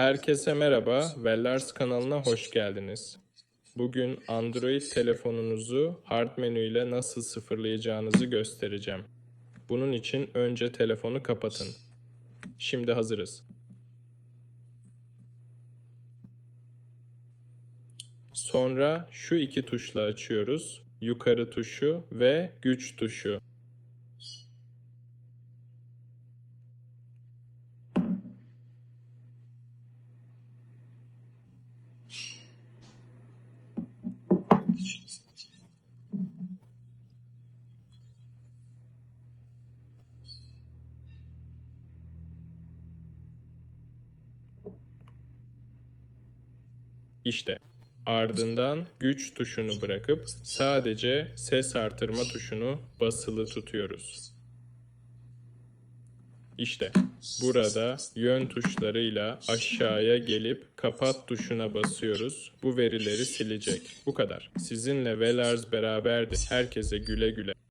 Herkese merhaba, Wellars kanalına hoş geldiniz. Bugün Android telefonunuzu hard menü ile nasıl sıfırlayacağınızı göstereceğim. Bunun için önce telefonu kapatın. Şimdi hazırız. Sonra şu iki tuşla açıyoruz. Yukarı tuşu ve güç tuşu. İşte ardından güç tuşunu bırakıp sadece ses artırma tuşunu basılı tutuyoruz. İşte burada yön tuşlarıyla aşağıya gelip kapat tuşuna basıyoruz. Bu verileri silecek. Bu kadar. Sizinle Velars beraberdi. Herkese güle güle.